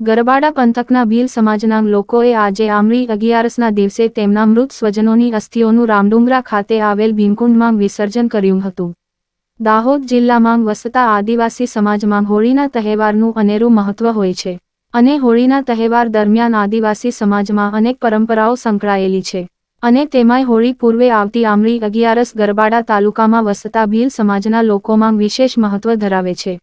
ગરબાડા પંથકના ભીલ સમાજના લોકોએ આજે આમરી અગિયારસના દિવસે તેમના મૃત સ્વજનોની અસ્થિઓનું રામડુંગરા ખાતે આવેલ ભીમકુંડમાં વિસર્જન કર્યું હતું. દાહોદ જિલ્લામાં વસતા આદિવાસી સમાજમાં હોળીના તહેવારનું અનેરું મહત્વ હોય છે. અને હોળીના તહેવાર દરમિયાન આદિવાસી સમાજમાં અનેક પરંપરાઓ સંકળાયેલી છે. અને તેમાંય હોળી પૂર્વે આવતી આમરી અગિયારસ ગરબાડા તાલુકામાં વસતા ભીલ સમાજના લોકોમાં વિશેષ મહત્વ ધરાવે છે.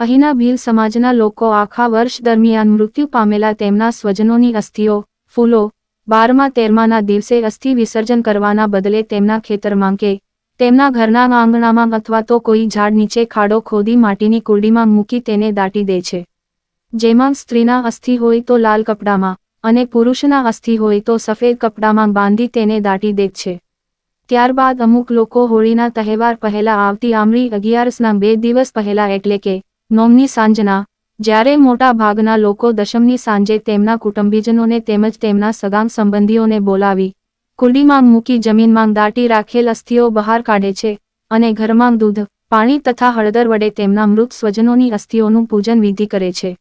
અહીંના ભીલ સમાજના લોકો આખા વર્ષ દરમિયાન મૃત્યુ પામેલા તેમના સ્વજનોની અસ્થિઓ, ફૂલો, બારમા, તેરમાના દિવસે અસ્થિ વિસર્જન કરવાના બદલે તેમના ખેતરમાં કે તેમના ઘરના આંગણામાં અથવા તો કોઈ ઝાડ નીચે ખાડો ખોદી માટીની કુરડીમાં મૂકી તેને દાટી દે છે. જેમાં સ્ત્રીના અસ્થિ હોય તો લાલ કપડામાં અને પુરુષના અસ્થિ હોય તો સફેદ કપડામાં બાંધી તેને દાટી દે છે. ત્યારબાદ અમુક લોકો હોળીના તહેવાર પહેલા આવતી આમરી અગિયારસના બે દિવસ પહેલા એટલે કે નોમની સાંજના, જ્યારે મોટા ભાગના લોકો દશમની સાંજે તેમના કુટુંબીજનોને તેમજ તેમના સગામ સંબંધીઓને બોલાવી, કુંડીમાં મૂકી જમીનમાં દાટી રાખેલ અસ્થિઓ બહાર કાઢે છે અને ઘરમાં દૂધ, પાણી તથા હળદર વડે તેમના મૃત સ્વજનોની અસ્થિઓનું પૂજન વિધિ કરે છે.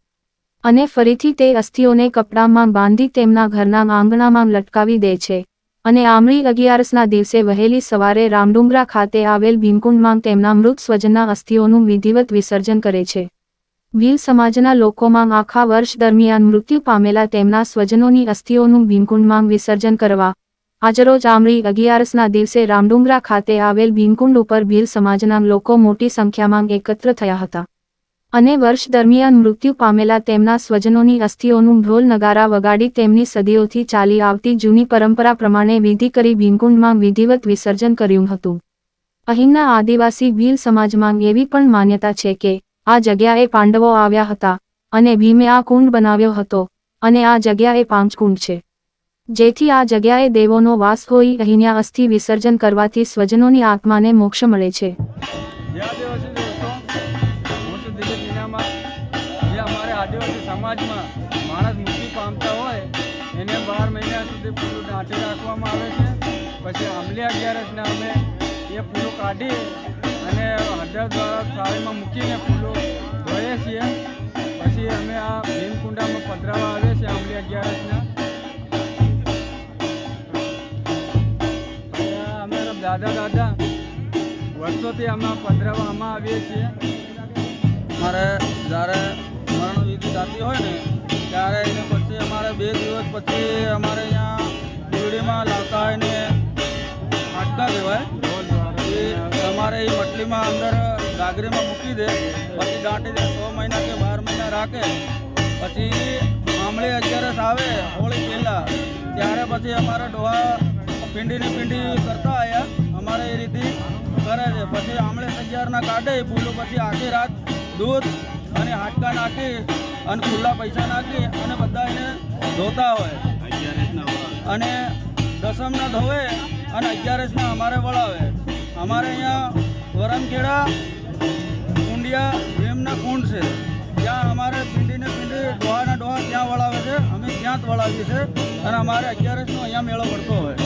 અને ફરીથી તે અસ્થિઓને કપડામાં બાંધી તેમના ઘરના આંગણામાં લટકાવી દે છે. અને આમરી અગિયારસના દિવસે વહેલી સવારે રામડુંગરા ખાતે આવેલ ભીમકુંડમાં તેમના મૃત સ્વજનના અસ્થિઓનું વિધિવત વિસર્જન કરે છે. ભીલ સમાજના લોકોમાં આખા વર્ષ દરમિયાન મૃત્યુ પામેલા તેમના સ્વજનોની અસ્થિઓનું ભીમકુંડમાં વિસર્જન કરવા, આજરોજ આમરી અગિયારસના દિવસે રામડુંગરા ખાતે આવેલ ભીમકુંડ ઉપર ભીલ સમાજના લોકો મોટી સંખ્યામાં એકત્ર થયા હતા. અને વર્ષ દરમિયાન મૃત્યુ પામેલા તેમના સ્વજનોની અસ્થિઓનું ઢોલ નગારા વગાડી તેમની સદીઓથી ચાલી આવતી જૂની પરંપરા પ્રમાણે વિધિ કરી ભીમકુંડમાં વિધિવત વિસર્જન કર્યું હતું. અહીંના આદિવાસી ભીલ સમાજમાં એવી પણ માન્યતા છે કે, આ જગ્યાએ પાંડવો આવ્યા હતા, અને ભીમે આ કુંડ બનાવ્યો હતો, અને આ જગ્યાએ પાંચ કુંડ છે. જેથી આ જગ્યાએ દેવોનો વાસ હોઈ અહીંયા અસ્થિ વિસર્જન કરવાથી સ્વજનોની આત્માને મોક્ષ મળે છે. છું દિલીપ મીનામાં જે અમારે આદિવાસી સમાજમાં માણસ મૃત્યુ પામતા હોય, એને બાર મહિના સુધી ફૂલો ઢાંકી રાખવામાં આવે છે. પછી આંબલી અગિયારસને અમે એ ફૂલો કાઢી અને હળદર દ્વારા થાળીમાં મૂકીને ફૂલો ધોઈએ છીએ. પછી અમે આ ભીમકુંડામાં પધરાવા આવીએ છીએ આંબલી અગિયારસના દાદા દાદા વર્ષોથી અમે પધરાવવામાં આવીએ છીએ. અમારે જ્યારે મરણ વિધિ થતી હોય ને, ત્યારે એને પછી અમારે બે દિવસ પછી અમારે અહીંયા દીવડીમાં લાવતા હોય ને હાટકા કહેવાય. અમારે એ મટલીમાં અંદર ગાગરીમાં મૂકી દે, પછી દાંટી દે, છ મહિના કે બાર મહિના રાખે. પછી આમળી અગિયારસ આવે, હોળી પહેલાં. ત્યારે પછી અમારા ડોહા પિંડીની પિંડી કરતા આવ્યા અમારે એ રીતે કરે છે. પછી આમળે અગિયારના કાઢે ફૂલો પછી આખી રાત દૂધ અને હાટકા નાખી અને ખુલ્લા પૈસા નાખી અને બધા એને ધોતા હોય. અને દસમના ધોવે અને અગિયારસના અમારે વળાવે. અમારે અહીંયા વરમખેડા કુંડિયા ભીમના કુંડ છે. ત્યાં અમારે પિંડીને પિંડી ડોહાના ડોહા ત્યાં વળાવે છે. અમે ત્યાં જ વળાવીએ છીએ અને અમારે અગિયારસનો અહીંયા મેળો પડતો હોય.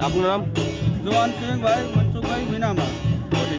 આપનું નામ? જુવાનસિંહભાઈ મનસુખભાઈ મીનામાં.